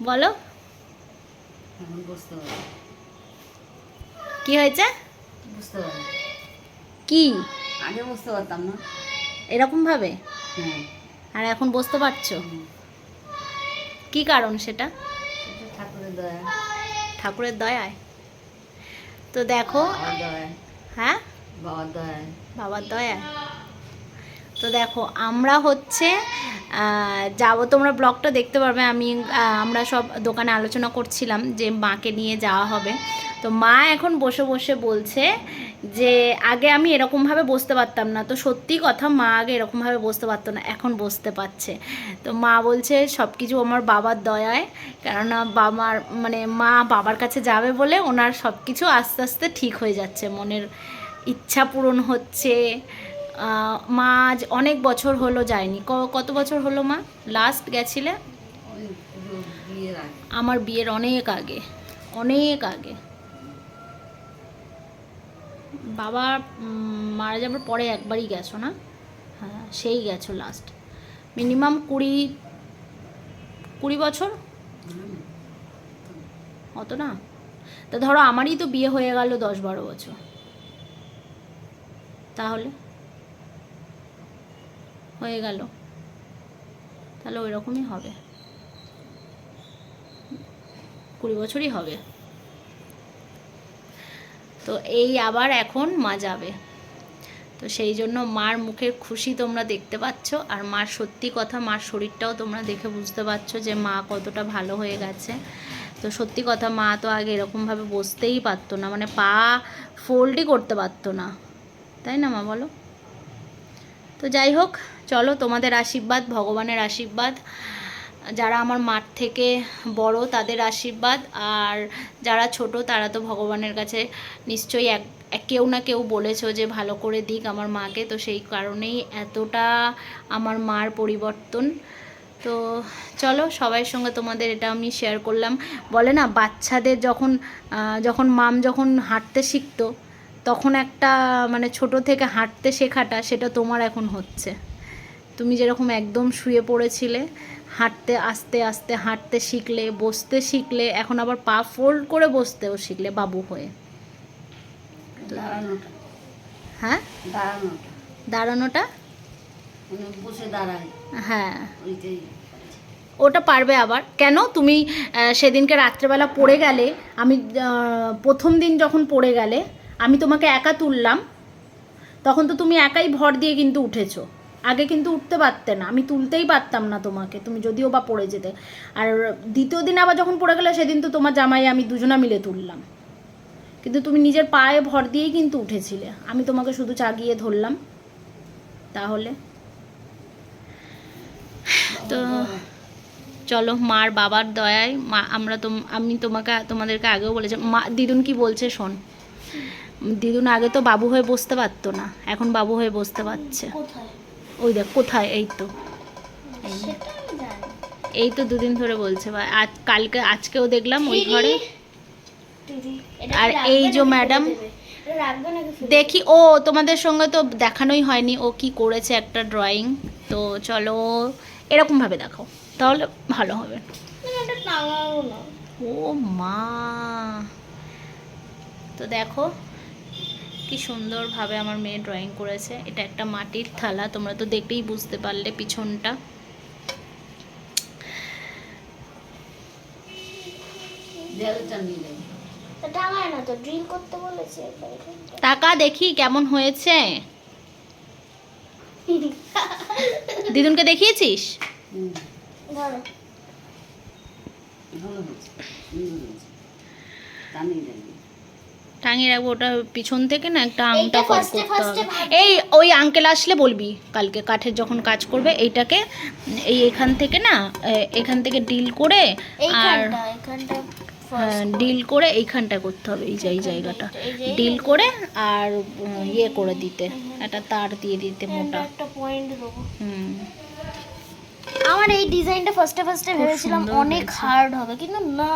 বলো। কি হয়েছে? বুঝতে কি? আগে বুঝতে পারতাম না। এরকম ভাবে? হ্যাঁ। আর এখন বুঝতে পারছ। কি কারণ সেটা? ঠাকুরের দয়া। ঠাকুরের দয়ায়। তো দেখো। হ্যাঁ? বাবার দয়া বাবার দয়ায়। তো দেখো আমরা হচ্ছে যাব। তোমরা ব্লগটা দেখতে পারবে। আমি আমরা সব দোকানে আলোচনা করছিলাম যে মাকে নিয়ে যাওয়া হবে। তো মা এখন বসে বসে বলছে যে, আগে আমি এরকমভাবে বসতে পারতাম না। তো সত্যি কথা, মা আগে এরকমভাবে বসতে পারতো না, এখন বসতে পারছে। তো মা বলছে সব কিছু আমার বাবার দয়ায়, কেননা বাবার মানে মা বাবার কাছে যাবে বলে ওনার সব কিছু আস্তে আস্তে ঠিক হয়ে যাচ্ছে। মনের ইচ্ছা পূরণ হচ্ছে মা আজ অনেক বছর হলো যায়নি। কত বছর হলো মা? লাস্ট গেছিলে? আমার বিয়ের অনেক আগে অনেক আগে। বাবা মারা যাবার পরে একবারই গেছো না? হ্যাঁ সেই গেছো লাস্ট মিনিমাম কুড়ি কুড়ি বছর? অত না? তা ধরো আমারই তো বিয়ে হয়ে গেল দশ বারো বছর। তাহলে? হয়ে গেল। তাহলে ওই রকমই হবে। কুড়ি বছরই হবে। তো এই আবার এখন মা যাবে। তো সেই জন্য মার মুখের খুশি তোমরা দেখতে পাচ্ছ। আর মার সত্যি কথা, মার শরীরটাও তোমরা দেখে বুঝতে পারছ যে মা কতটা ভালো হয়ে গেছে। তো সত্যি কথা, মা তো আগে এরকমভাবে বসতেই পারতো না। মানে পা ফোল্ডই করতে পারতো না। তাই না মা বলো? তো যাই হোক, চলো তোমাদের আশীর্বাদ, ভগবানের আশীর্বাদ। যারা আমার মাঠ থেকে বড়, তাদের আশীর্বাদ। আর যারা ছোট, তারা তো ভগবানের কাছে নিশ্চয়ই এক কেউ না কেউ বলেছ যে ভালো করে দিক আমার মাকে। তো সেই কারণেই এতটা আমার মার পরিবর্তন। তো চলো সবার সঙ্গে তোমাদের এটা আমি শেয়ার করলাম। বলে না, বাচ্চাদের যখন যখন মাম যখন হাঁটতে শিখতো তখন একটা মানে ছোট থেকে হাঁটতে শেখাটা সেটা তোমার এখন হচ্ছে। তুমি যেরকম একদম শুয়ে পড়েছিলে হাঁটতে আস্তে আস্তে হাঁটতে শিখলে বসতে শিখলে এখন আবার পা ফোল্ড করে বসতেও শিখলে বাবু হয়ে। হ্যাঁ? দাঁড়ানোটা। দাঁড়ানোটা? মানে হ্যাঁ। ওটা পারবে আবার। কেন? তুমি সেদিনকে রাত্রেবেলা পড়ে গেলে আমি প্রথম দিন যখন পড়ে গেলে আমি তোমাকে একা তুললাম। তখন তো তুমি একাই ভর দিয়ে কিন্তু উঠেছো। আগে কিন্তু উঠতে পারতে না। আমি তুলতেই পারতাম না তোমাকে। তুমি যদিও বা পড়ে যেতে। আর দ্বিতীয় দিন আবার যখন পড়ে গেলে সেদিন তো তোমার জামাই আমি দুজনা মিলে তুললাম। কিন্তু তুমি নিজের পায়ে ভর দিয়েই কিন্তু উঠেছিলে। আমি তোমাকে শুধু চাগিয়ে ধরলাম। তাহলে? তো চলো, মার বাবার দয়ায় মা আমরা তো আমি তোমাকে, তোমাদেরকে আগেও বলেছি। মা, দিদুন কি বলছে শোন। দিদুন আগে তো বাবু হয়ে বসতে পারতো না এখন বাবু হয়ে বসতে পারছে। ওই দেখ কোথায়? এই তো। এই তো দুদিন ধরে বলছে বা আজ কালকে আজকেও দেখলাম ওই ঘরে। আর এই যে ম্যাডাম দেখি ও তোমাদের সঙ্গে তো দেখানোই হয়নি ও কি করেছে একটা ড্রয়িং তো চলো এরকমভাবে দেখাও তাহলে ভালো হবে। ও মা। তো দেখো কি সুন্দরভাবে আমার মেয়ে ড্রয়িং করেছে। এটা একটা মাটির থালা তোমরা তো দেখলেই বুঝতে পারলে পিছনটা। টাকা দেখি কেমন হয়েছে। দিদুনকে দেখিয়েছিস? ধরো। টাঙিয়ে রাখব ওটা পিছন থেকে না একটা আংটা করতে হবে। এই ওই আঙ্কেল আসলে বলবি কালকে কাঠের যখন কাজ করবে এইটাকে এই এখান থেকে না এখান থেকে ডিল করে আর এইখানটা হ্যাঁ, ডিল করে এইখানটা করতে হবে এই যে এই জায়গাটা। ডিল করে আর ইয়ে করে দিতে একটা তার দিয়ে দিতে মোটা। হুম। আমার এই ডিজাইনটা ফার্স্টে ফার্স্টে ভেবেছিলাম অনেক হার্ড হবে কিন্তু না।